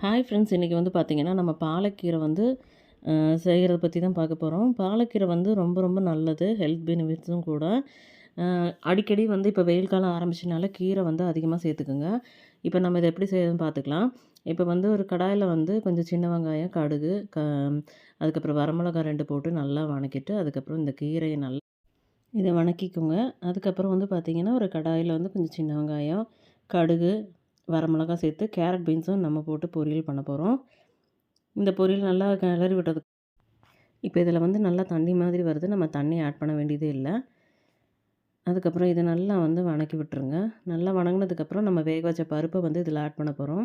Hi friends இன்றைக்கி வந்து பார்த்திங்கன்னா நம்ம பாலக்கீரை வந்து செய்கிறத பற்றி தான் பார்க்க போகிறோம் பாலக்கீரை வந்து ரொம்ப ரொம்ப நல்லது ஹெல்த் பெனிஃபிட்ஸும் கூட. அடிக்கடி வந்து இப்போ வெயில் காலம் ஆரம்பிச்சனால கீரை வந்து அதிகமாக சேர்த்துக்குங்க. இப்போ நம்ம இதை எப்படி செய்யறதுன்னு பார்த்துக்கலாம் இப்போ வந்து ஒரு கடாயில் வந்து கொஞ்சம் சின்ன வெங்காயம் கடுகு க அதுக்கப்புறம் வரமிளகாய் ரெண்டு போட்டு நல்லா வணக்கிட்டு அதுக்கப்புறம் இந்த கீரையை நல்லா இதை வணக்கிக்கோங்க. அதுக்கப்புறம் வந்து பார்த்திங்கன்னா ஒரு கடாயில் வந்து கொஞ்சம் சின்ன வெங்காயம் கடுகு வரமிளகாய் சேர்த்து கேரட் பீன்ஸும் நம்ம போட்டு பொரியல் பண்ண போகிறோம் இந்த பொரியல் நல்லா கிளறி விட்டது. இப்போ இதில் வந்து நல்லா தண்ணி மாதிரி வருது. நம்ம தண்ணி ஆட் பண்ண வேண்டியதே இல்லை. அதுக்கப்புறம் இதை நல்லா வந்து வணக்கி விட்டுருங்க. நல்லா வணங்கினதுக்கப்புறம் நம்ம வேக வச்ச பருப்பை வந்து இதில் ஆட் பண்ண போகிறோம்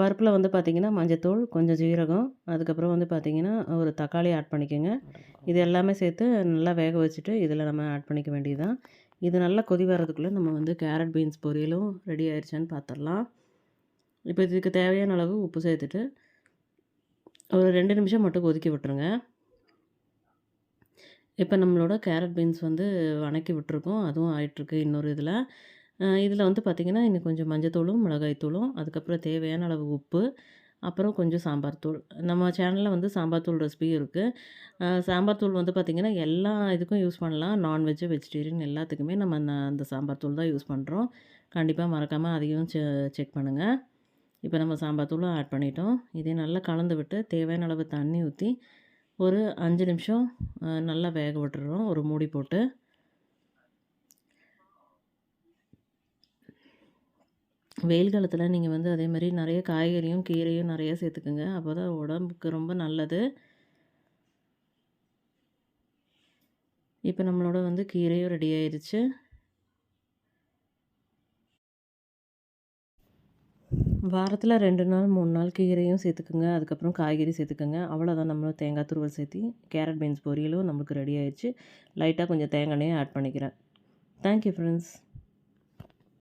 பருப்பில் வந்து பார்த்திங்கன்னா மஞ்சத்தூள் கொஞ்சம் ஜீரகம் அதுக்கப்புறம் வந்து பார்த்திங்கன்னா ஒரு தக்காளி ஆட் பண்ணிக்கோங்க. இது எல்லாமே சேர்த்து நல்லா வேக வச்சுட்டு இதில் நம்ம ஆட் பண்ணிக்க வேண்டியதுதான். இது நல்லா கொதி வர்றதுக்குள்ளே நம்ம வந்து கேரட் பீன்ஸ் பொரியலும் ரெடி ஆயிடுச்சான்னு பார்த்துடலாம் இப்போ இதுக்கு தேவையான அளவு உப்பு சேர்த்துட்டு ஒரு ரெண்டு நிமிஷம் மட்டும் கொதிக்க விட்டுருங்க. இப்போ நம்மளோட கேரட் பீன்ஸ் வந்து வணக்கி விட்டுருக்கோம். அதுவும் ஆயிட்டுருக்கு இன்னொரு இதில். இதில் வந்து பார்த்திங்கன்னா இன்னும் கொஞ்சம் மஞ்சத்தூளும் மிளகாய்த்தூளும் அதுக்கப்புறம் தேவையான அளவு உப்பு அப்புறம் கொஞ்சம் சாம்பார் தூள். நம்ம சேனலில் வந்து சாம்பார் தூள் ரெசிபியும் இருக்குது சாம்பார் தூள் வந்து பார்த்திங்கன்னா எல்லா இதுக்கும் யூஸ் பண்ணலாம். நான்வெஜ்ஜு வெஜிடேரியன் எல்லாத்துக்குமே நம்ம அந்த அந்த சாம்பார் தூள் தான் யூஸ் பண்ணுறோம் கண்டிப்பாக மறக்காமல் அதையும் செ செக் பண்ணுங்கள் இப்போ நம்ம சாம்பார் தூளும் ஆட் பண்ணிட்டோம். இதை நல்லா கலந்து விட்டு தேவையான அளவு தண்ணி ஊற்றி ஒரு அஞ்சு நிமிஷம் நல்லா வேக விட்டுறோம். ஒரு மூடி போட்டு. வெயில் காலத்தில் நீங்கள் வந்து அதே மாதிரி நிறைய காய்கறியும் கீரையும் நிறைய சேர்த்துக்குங்க அப்போ தான் உடம்புக்கு ரொம்ப நல்லது. இப்போ நம்மளோட வந்து கீரையும் ரெடி ஆயிடுச்சு வாரத்தில் ரெண்டு நாள் மூணு நாள் கீரையும் சேர்த்துக்குங்க அதுக்கப்புறம் காய்கறி சேர்த்துக்குங்க அவ்வளோதான் நம்மளும் தேங்காய் துருவல் சேர்த்தி கேரட் பீன்ஸ் பொரியலும் நம்மளுக்கு ரெடி ஆயிடுச்சு லைட்டாக கொஞ்சம் தேங்காய் எண்ணெயும் ஆட் பண்ணிக்கிறேன். Thank you friends